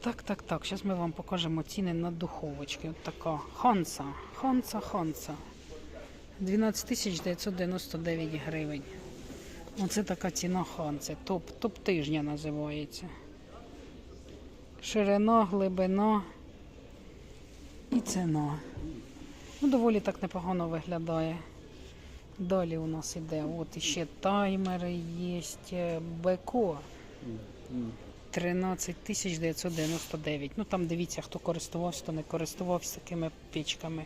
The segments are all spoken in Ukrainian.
Так, так, так. Зараз ми вам покажемо ціни на духовочки. От така Ханса. Ханса, Ханса. 12 999 гривень. Оце така ціна Ханси. Топ, топ тижня називається. Ширина, глибина і ціна. Ну, доволі так непогано виглядає. Далі у нас іде от іще таймери є, Беко 13 999. Ну там дивіться, хто користувався, хто не користувався такими печками.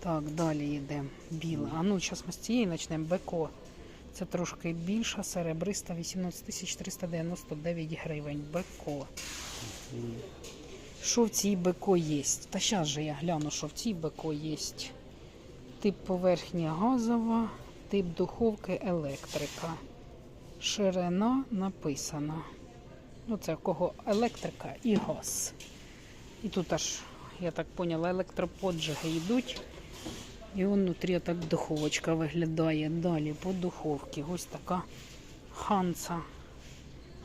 Так, далі йде біла. А ну, зараз ми з цієї почнемо. Беко. Це трошки більша, серебриста, 18 399 гривень. Беко. Що в цій беко є? Та зараз же я гляну, що в цій беко є. Тип поверхні газова, тип духовки електрика. Ширина написана. Ну, це кого електрика і газ. І тут аж, я так поняла, електроподжиги йдуть. І вон внутрі так духовочка виглядає. Далі по духовці. Ось така.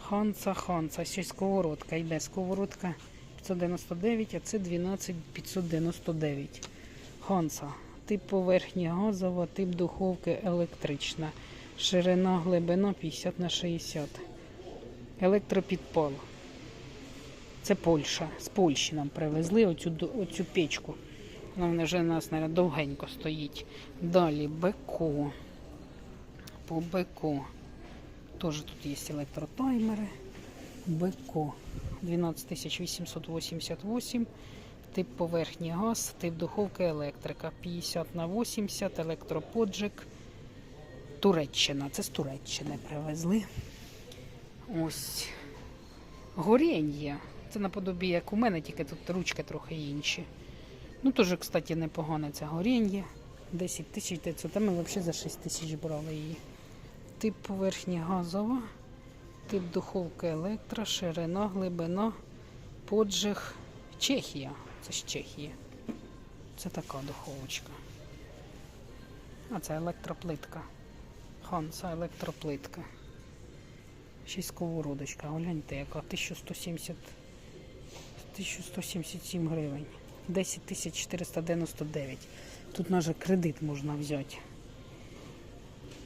Ханца, ханца. Ще й сковородка йде. Сковородка 599, а це 12599. Ханса. Тип поверхні газова, тип духовки електрична. Ширина, глибина 50 на 60. Електропідпал. Це Польща. З Польщі нам привезли оцю, оцю печку. Вона вже у нас, мабуть, довгенько стоїть. Далі Беко. По Беко. Теж тут є електротаймери. Беко. 12888. Тип поверхні газ, тип духовки електрика. 50 на 80, електроподжик. Туреччина. Це з Туреччини привезли. Ось. Горіння. Це наподобі, як у мене, тільки тут ручки трохи інші. Ну, теж, кстати, непогане це горіння. 10 тисяч 900, а ми взагалі за 6 тисяч брали її. Тип поверхні газова, тип духовки електро, ширина, глибина, поджиг. Чехія. Це ж Чехія. Це така духовочка. А це електроплитка. Ханса електроплитка. Ще й сковородочка. Гляньте, яка 1170 1177 гривень. 10 499. Тут навіть кредит можна взяти.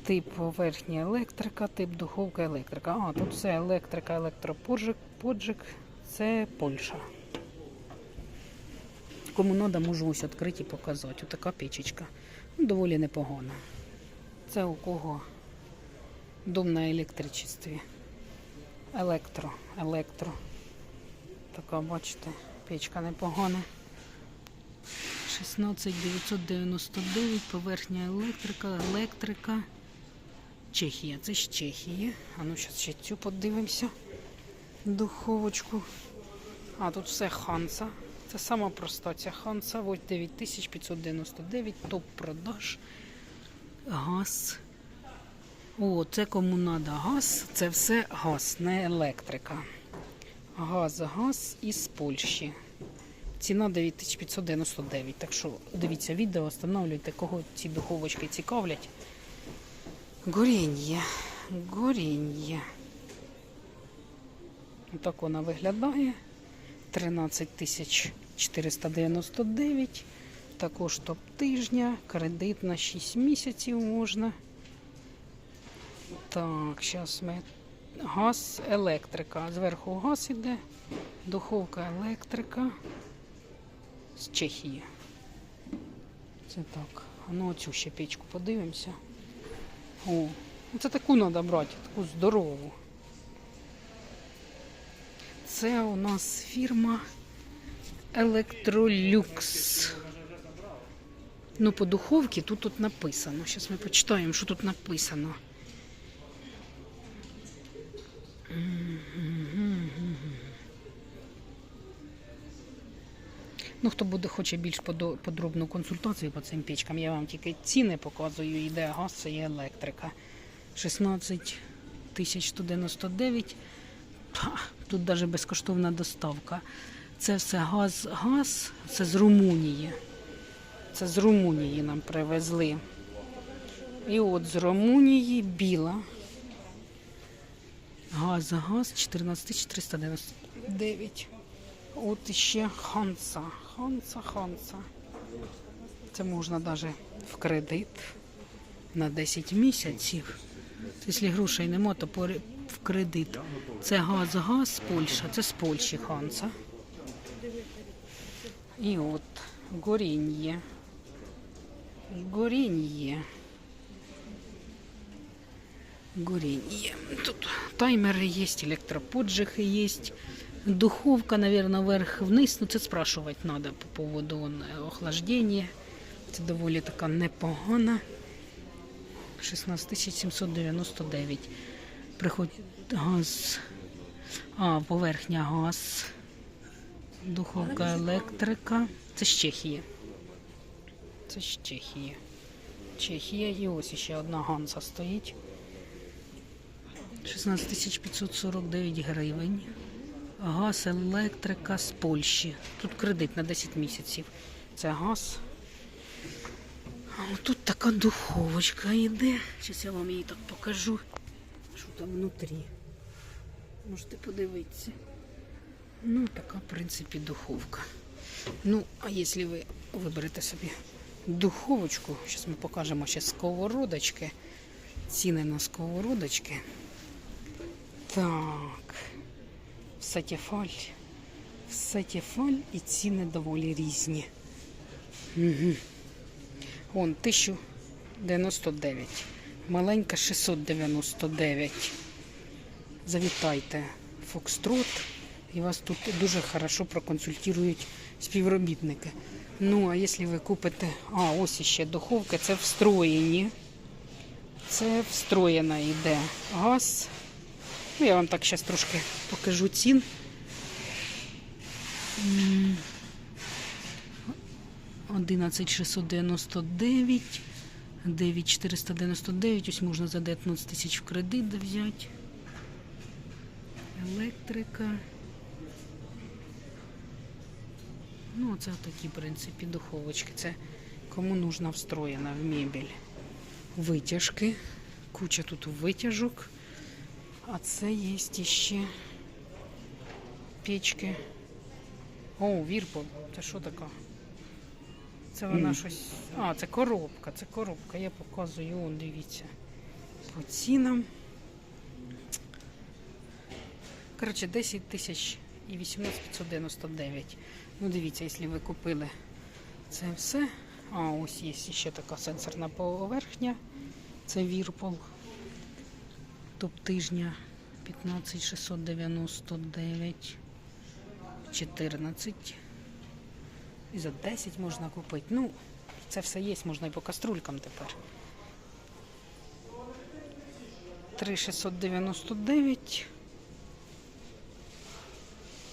Тип поверхні електрика, тип духовка електрика. А, тут все електрика, електроподжик, поджик. Це Польща. Кому треба, можу ось відкрити і показати. Ось така печечка. Ну, доволі непогана. Це у кого дом на електричестві. Електро, електро. Така, бачите, печка непогана. 16999, поверхня електрика, електрика. Чехія, це з Чехії. А ну зараз ще цю подивимося. Духовочку. А, тут все Ханса. Це сама проста ця Ханса. Ось 9599, топ продаж. Газ. О, це кому треба газ. Це все газ, не електрика. Газ, газ із Польщі. Ціна 9599. Так що дивіться відео, встановлюйте, кого ці духовочки цікавлять. Горіння. Горіння. Отак вона виглядає. 13 499. Також топ тижня. Кредит на 6 місяців можна. Так, зараз ми. Газ, електрика. Зверху газ іде. Духовка електрика з Чехії. Це так. А ну оцю ще печку подивимося. О, ну це таку треба брати, таку здорову. Це у нас фірма Electrolux. Ну, по духовці тут тут написано. Зараз ми почитаємо, що тут написано. Ну, хто буде хоче більш подробну консультацію по цим печкам, я вам тільки ціни показую, йде газ і електрика. 16 199. Тут навіть безкоштовна доставка. Це все газ, газ, це з Румунії. Це з Румунії нам привезли. І от з Румунії біла. Газ, газ 14 399. От іще ханса. Ханса, ханса. Це можна навіть в кредит на 10 місяців. Якщо грошей нема, то в кредит. Це газ, газ Польща, це з Польщі ханса. І от горіння. Горіння. Горіння. Тут таймери є, електроподжихи є. Духовка, наверное, вверх-вниз. Ну, це спрашувати треба по поводу охлаждення. Це доволі така непогана. 16 799. Приходить газ. А, поверхня газ. Духовка електрика. Це з Чехії. Це з Чехії. Чехія і ось ще одна ганса стоїть. 16 549 гривень. Газ, електрика з Польщі. Тут кредит на 10 місяців. Це газ. А тут така духовочка йде. Зараз я вам її так покажу. Що там внутрі. Можете подивитися. Ну, така, в принципі, духовка. Ну, а якщо ви виберете собі духовочку, зараз ми покажемо ще сковородочки. Ціни на сковородочки. Так. Сатіфаль. Сатіфаль і ціни доволі різні. Угу. Вон 1099. Маленька 699. Завітайте Фокстрот. І вас тут дуже хорошо проконсультують співробітники. Ну, а якщо ви купите. А, ось іще духовка, це встроєні. Це встроєна йде газ. Ну, я вам так зараз трошки покажу цін. М, 11699, 9499, ось можна за 19 тисяч в кредит взяти. Електрика. Ну, це такі, в принципі, духовочки. Це кому нужна встроєна в мебель. Витяжки. Куча тут витяжок. А це є ще печки. О, Вірпол. Це що така? Це вона Мгм. щось. А, це коробка, це коробка. Я показую, он, дивіться. По цінам. Коротше, 10 тисяч і 18 599. Ну, дивіться, якщо ви купили це все. А, ось є ще така сенсорна поверхня. Це Вірпол. Топ тижня 15 699. 14. І за 10 можна купити. Ну, це все є, можна і по каструлькам тепер. 3699.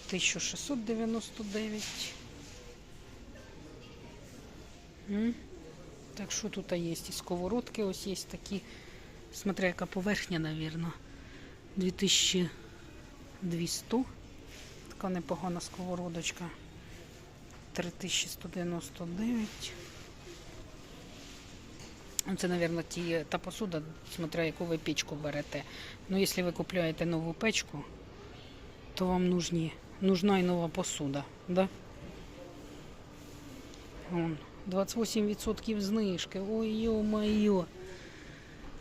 1699. М? Так що тут є і сковородки, ось є такі. Смотря яка поверхня, навірно. 2200. Така непогана сковородочка. 3199. Ну, Це, мабуть, ті, та посуда, смотря яку ви печку берете. Ну, якщо ви купуєте нову печку, то вам нужні, нужна і нова посуда. Да? Вон, 28% знижки. Ой, йо-майо.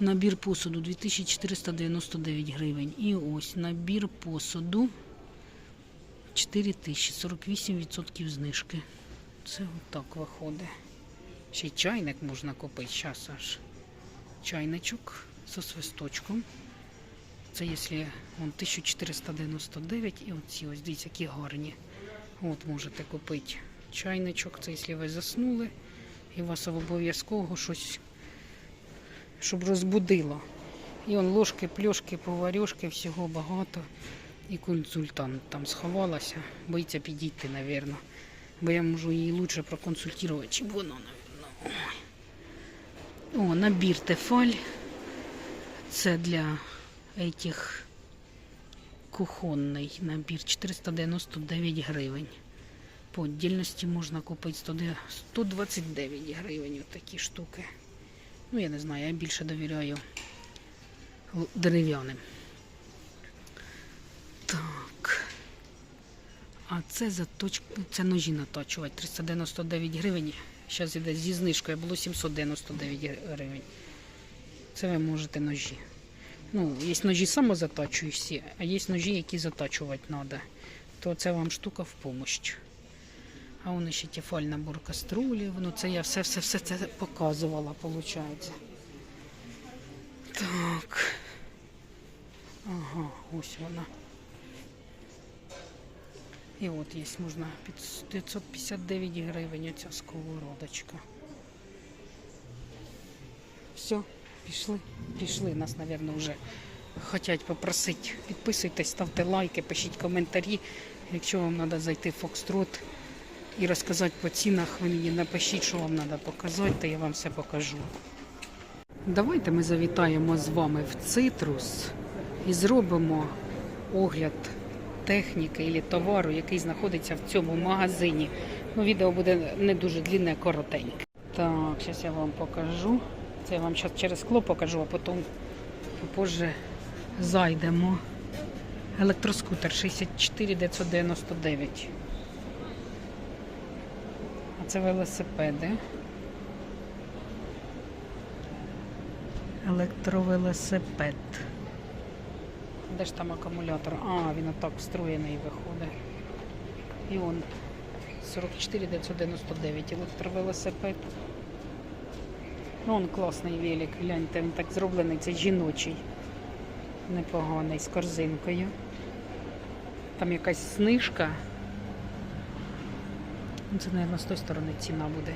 Набір посуду 2499 гривень. І ось набір посуду 4000, 48% знижки. Це отак виходить. Ще чайник можна купити. Зараз аж чайничок зі свисточком. Це якщо вон 1499 і оці ось дивіться, які гарні. От можете купити чайничок. Це якщо ви заснули і у вас обов'язково щось, щоб розбудило. І он ложки, пльошки, поварюшки, всього багато. І консультант там сховалася, боїться підійти, напевно. Бо я можу її лучше проконсультувати, чим вона, напевно. О, набір Тефаль. Це для этих кухонний набір 499 гривень. По віддільності можна купити 129 гривень такі штуки. Ну, я не знаю, я більше довіряю дерев'яним. Так. А це заточ... це ножі наточувати. 399 гривень. Зараз іде зі знижкою, було 799 гривень. Це ви можете ножі. Ну, є ножі самозаточуючі, а є ножі, які заточувати треба. То це вам штука в помощь. А воно ще тефаль набор каструлів. Ну це я все, все, все це показувала, виходить. Так. Ага, ось вона. І от є, можна 559 гривень оця сковородочка. Все, пішли, пішли. Нас, мабуть, вже хочуть попросити. Підписуйтесь, ставте лайки, пишіть коментарі. Якщо вам треба зайти в Фокстрот і розказати по цінах, ви мені напишіть, що вам треба показати, то я вам все покажу. Давайте ми завітаємо з вами в цитрус і зробимо огляд техніки і товару, який знаходиться в цьому магазині. Ну, відео буде не дуже длинне, коротеньке. Так, зараз я вам покажу. Це я вам зараз через скло покажу, а потім позже зайдемо. Електроскутер 64 999. А це велосипеди. Електровелосипед. Де ж там акумулятор? А, він отак встроєний виходить. І он 44 999 електровелосипед. Ну, он класний велик, гляньте, він так зроблений, це жіночий. Непоганий, з корзинкою. Там якась знижка. Ну, Це, мабуть, з тої сторони ціна буде.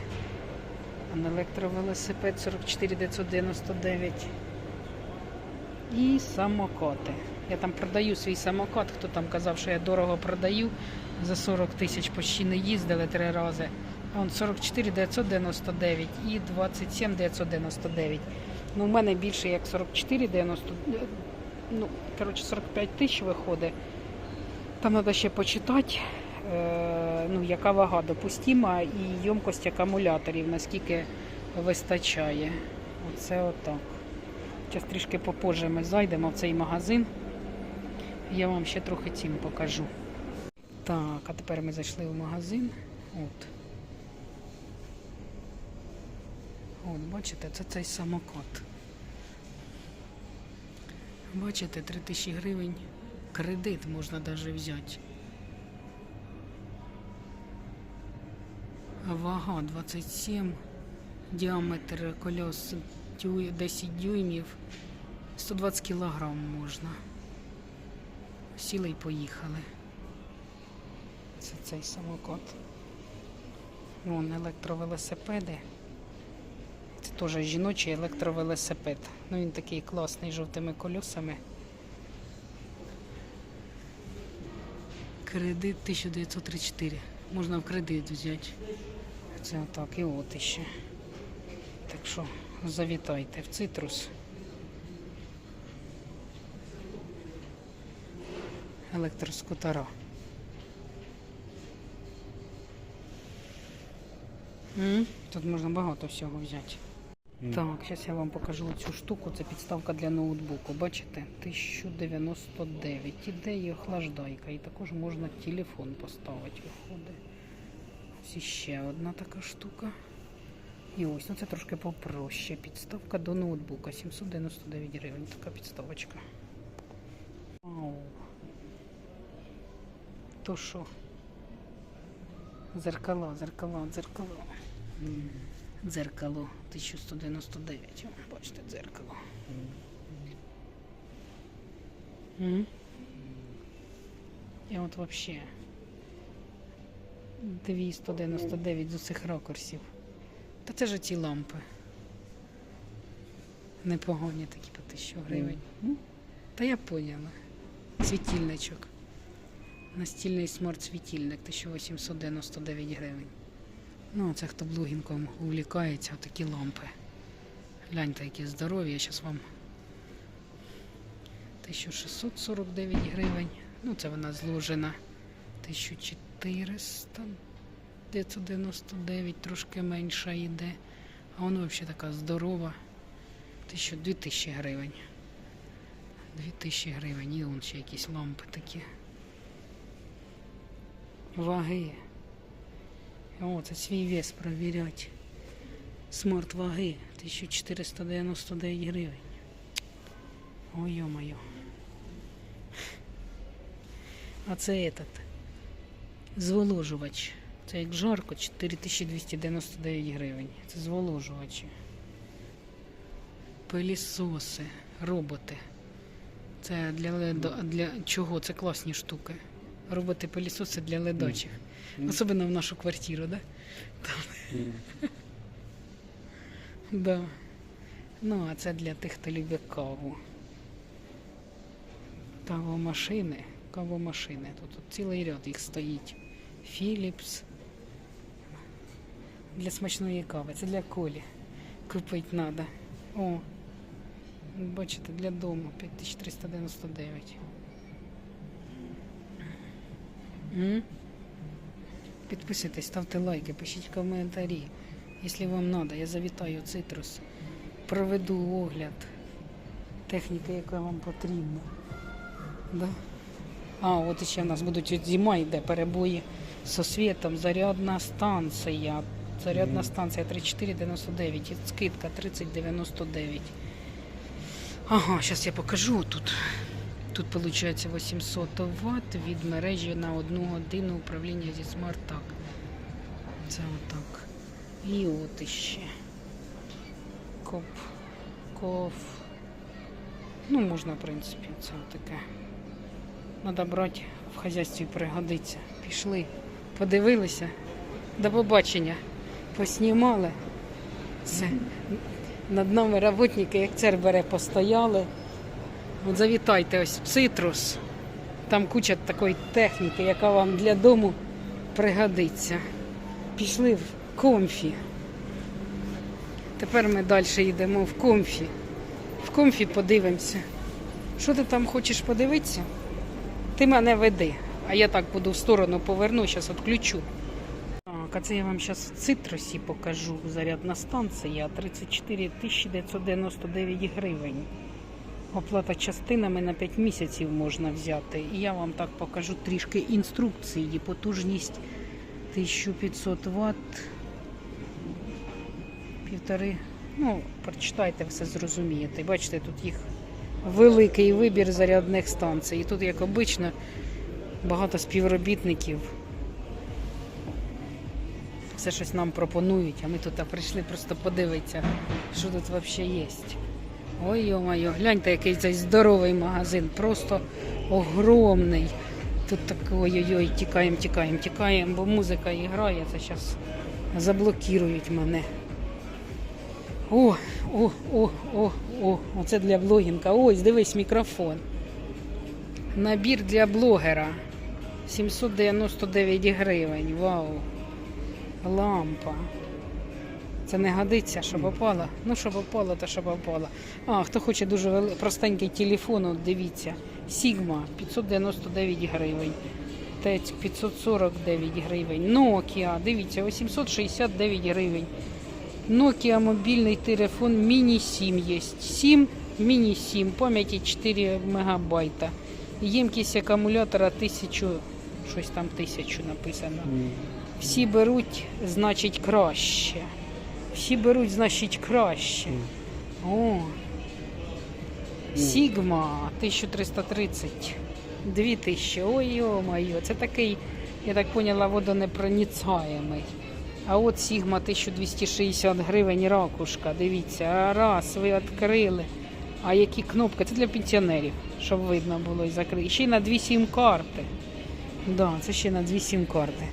А на електровелосипед 44 999. І самокоти. Я там продаю свій самокат. Хто там казав, що я дорого продаю. За 40 тисяч почти не їздили три рази. А он 44 999 і 27 999. Ну, у мене більше як 44 90, ну, коротше, 45 тисяч виходить. Там треба ще почитати, ну, яка вага допустима і ємкость акумуляторів, наскільки вистачає. Оце отак. Зараз трішки попозже ми зайдемо в цей магазин. Я вам ще трохи цін покажу. Так, а тепер ми зайшли в магазин. От. От, бачите, це цей самокат. Бачите, 3000 гривень кредит можна навіть взяти. Вага 27, діаметр колес 10 дюймів, 120 кілограм можна. Сіли й поїхали. Це цей самокат. Вон електровелосипеди. Це теж жіночий електровелосипед. Ну він такий класний жовтими колесами. Кредит 1934. Можна в кредит взяти. Це отак і от іще. Так що завітайте в цитрус. Електроскутера. Тут можна багато всього взяти. Так, зараз я вам покажу цю штуку. Це підставка для ноутбуку. Бачите? 1099. Іде і охлаждайка. І також можна телефон поставити. Виходить. Ось ще одна така штука. І ось, ну це трошки попроще. Підставка до ноутбука. 799 гривень. Така підставочка. Вау. То що? Зеркала, зеркала, зеркала. Дзеркало 1199. О, Бачите, дзеркало. І от взагалі 299 з усіх ракурсів. Та це ж ці лампи. Непогані такі по 1000 гривень. Та я поняла. Світильничок. Настільний смарт-світильник 1899 гривень. Ну, це хто блогінком увлікається, такі лампи. Гляньте, які здорові. Я зараз вам 1649 гривень. Ну, це вона зложена. 1400, 999, трошки менша йде. А воно взагалі така здорова. 1000, 2000 гривень. 2000 гривень. І вон ще якісь лампи такі. ваги. О, це свій вес провірять. Смарт ваги 1499 гривень. Ой, ё-моё. А це этот зволожувач. Це як жарко 4299 гривень. Це зволожувачі. Пилісоси, роботи. Це для ледо... для чого? Це класні штуки. Роботи пилісоси для ледочих. Особливо в нашу квартиру, да? Да. Ну, а це для тих, хто любить каву. Кавомашини. Кавомашини. Тут, тут цілий ряд їх стоїть. Philips. Для смачної кави. Це для колі. Купити треба. О. Бачите, для дому 5399. М? Підписуйтесь, ставте лайки, пишіть коментарі. Якщо вам треба, я завітаю цитрус. Проведу огляд техніки, яка вам потрібна. Да? А, от ще в нас будуть зима йде, перебої зі світом, зарядна станція. Зарядна Мгм. станція 3499, і скидка 3099. Ага, зараз я покажу тут. Тут виходить 800 Вт від мережі на одну годину управління зі смарт-так. Це отак. І от іще. Коп. Коф. Ну, можна, в принципі, це таке. Надо брати в хазяйстві пригодиться. Пішли, подивилися. До побачення. Поснімали. Все. Над нами роботники, як цер бере, постояли. От завітайте ось в цитрус. Там куча такої техніки, яка вам для дому пригодиться. Пішли в комфі. Тепер ми далі йдемо в комфі. В комфі подивимося. Що ти там хочеш подивитися? Ти мене веди, а я так буду в сторону поверну, зараз відключу. Так, а це я вам зараз в цитрусі покажу. Зарядна станція 34 999 гривень. Оплата частинами на 5 місяців можна взяти. І я вам так покажу трішки інструкції. Потужність 1500 Вт. Півтори. Ну, прочитайте, все зрозумієте. Бачите, тут їх великий вибір зарядних станцій. І тут, як обично, багато співробітників. Все щось нам пропонують, а ми тут прийшли просто подивитися, що тут взагалі є. Ой, йо-моє, гляньте, який цей здоровий магазин, просто огромний. Тут так ой-ой-ой, тікаємо, тікаємо, тікаємо, бо музика грає, це зараз заблокують мене. О, о, о, о, о, оце для блогінга. Ось, дивись, мікрофон. Набір для блогера. 799 гривень. Вау. Лампа. Це не годиться, щоб опала. Ну, щоб опала, то щоб опала. А, хто хоче дуже вели... простенький телефон, от дивіться. Sigma 599 гривень. Тець 549 гривень. Nokia, дивіться, 869 гривень. Nokia мобільний телефон Mini 7 є. 7, Mini 7, пам'яті 4 мегабайта. Ємкість акумулятора 1000, щось там 1000 написано. Всі беруть, значить, краще. Всі беруть, значить, краще. О. Сігма 1330. 2000. Ой, йо-моє, це такий, я так поняла, водонепроницаємий. А от Сігма 1260 гривень ракушка. Дивіться, раз, ви відкрили. А які кнопки? Це для пенсіонерів, щоб видно було і закрити. Ще й на дві сім-карти. Да, це ще на дві сім-карти.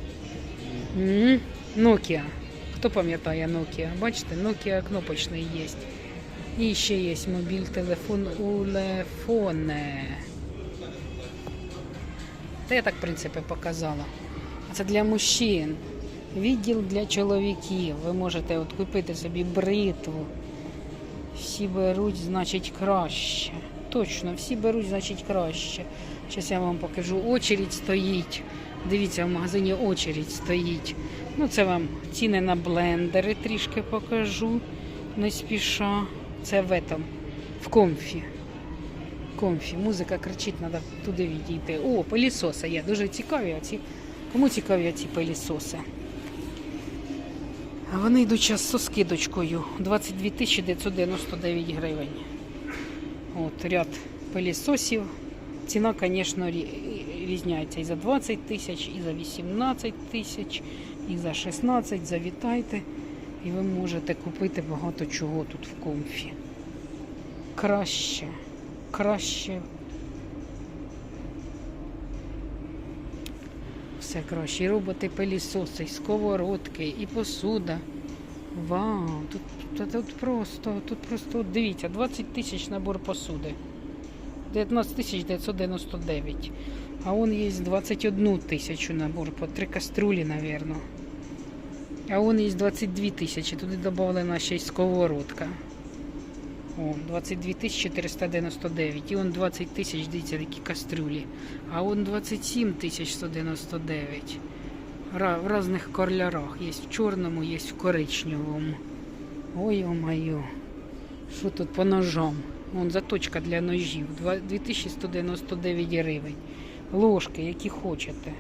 Nokia. Хто пам'ятає Nokia? Бачите, Nokia кнопочний є. І ще є мобіль телефон Улефоне. Та я так, в принципі, показала. Це для мужчин. Відділ для чоловіків. Ви можете от купити собі бритву. Всі беруть, значить, краще. Точно, всі беруть, значить, краще. Зараз я вам покажу. Очередь стоїть. Дивіться, в магазині очередь стоїть. Ну, це вам ціни на блендери трішки покажу. Не спіша. Це в этом, в комфі. Комфі. Музика кричить, треба туди відійти. О, пилісоси є. Дуже цікаві. Оці Кому цікаві ці пилісоси? Вони йдуть зараз зі скидочкою 22 999 гривень. От ряд пилісосів. Ціна, звісно, рі- різняється і за 20 тисяч, і за 18 тисяч, і за 16. Завітайте. І ви можете купити багато чого тут в комфі. Краще. Краще. Все краще. І роботи пилісоси, і сковородки, і посуда. Вау, тут, тут, тут просто, тут просто дивіться, 20 тисяч набор посуди. 19 999. А он є 21 тисячу набор по три каструлі, напевно. А он є 22 тисячі. Туди додавлена ще й сковородка. О, 22 тисячі 499. І он 20 тисяч, дивіться, такі кастрюлі. А он 27 199. Ра- В різних кольорах. Є в чорному, є в коричневому. Ой, о-моє. Що тут по ножам? Вон заточка для ножів. 2199 гривень. Ложки, які хочете.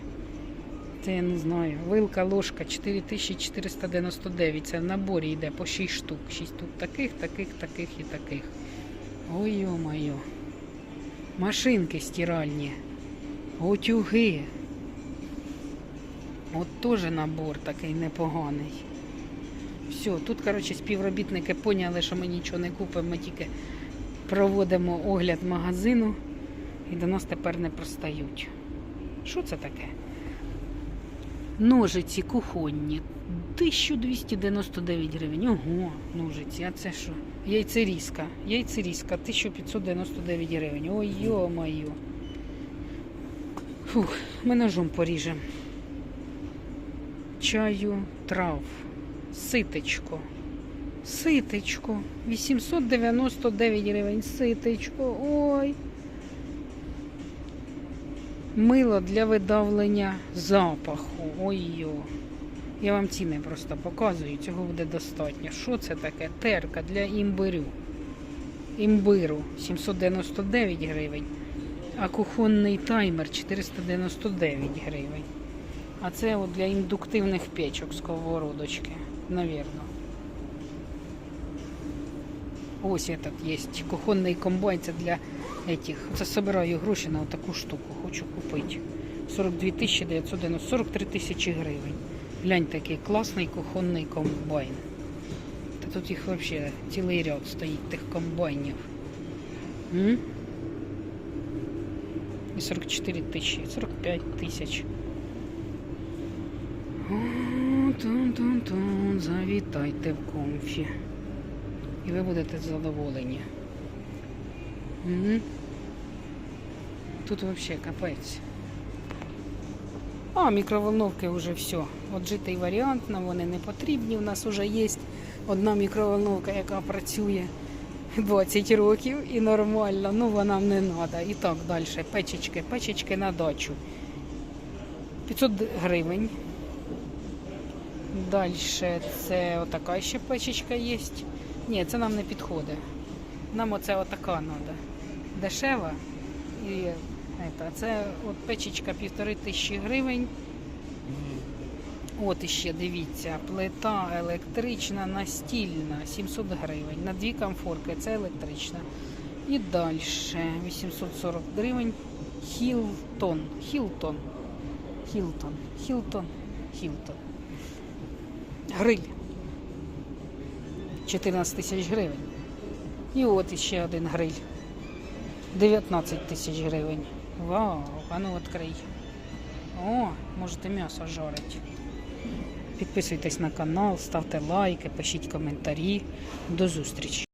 Це я не знаю. Вилка, ложка 4499. Це в наборі йде по 6 штук. 6 штук таких, таких, таких і таких. Ой, йо-моє. Машинки стиральні. Утюги. От теж набор такий непоганий. Все, тут, коротше, співробітники поняли, що ми нічого не купимо, ми тільки проводимо огляд магазину і до нас тепер не пристають. Що це таке? Ножиці кухонні. 1299 гривень. Ого, ножиці. А це що? Яйцерізка. Яйцерізка 1599 гривень. Ой, йо-моє. Фух, ми ножом поріжемо. Чаю трав. Ситечко. Ситечко. 899 гривень. Ситечко. Ой. Мило для видавлення запаху. Ой-йо. Я вам ціни просто показую, цього буде достатньо. Що це таке? Терка для імбирю. Імбиру 799 гривень, а кухонний таймер 499 гривень. А це от для індуктивних печок сковородочки, навірно. Ось этот есть кухонний комбайн, це для этих. Це собираю гроші на таку штуку, хочу купити. 42 тисячі 990, 43 тисячі гривень. Глянь, такий класний кухонний комбайн. Та тут їх взагалі цілий ряд стоїть тих комбайнів. М? І 44 тисячі, 45 тисяч. Тун-тун-тун, завітайте в комфі. І ви будете задоволені. Угу. Тут взагалі капець. А, мікроволновки вже все. От житий варіант, нам вони не потрібні. У нас вже є одна мікроволновка, яка працює 20 років і нормально. Ну вона не треба. І так далі. Печечки, печечки на дачу. 500 гривень. Далі це отака ще печечка є. Ні, це нам не підходить. Нам оце отака треба. Дешева. І це от печечка півтори тисячі гривень. От іще дивіться, плита електрична, настільна, 700 гривень. На дві комфорки, це електрична. І далі 840 гривень. Хілтон. Хілтон. Хілтон. Хілтон. Хілтон. Гриль. 14 тисяч гривень. І от іще один гриль. 19 тисяч гривень. Вау, а ну відкрий. О, можете м'ясо жарити. Підписуйтесь на канал, ставте лайки, пишіть коментарі. До зустрічі!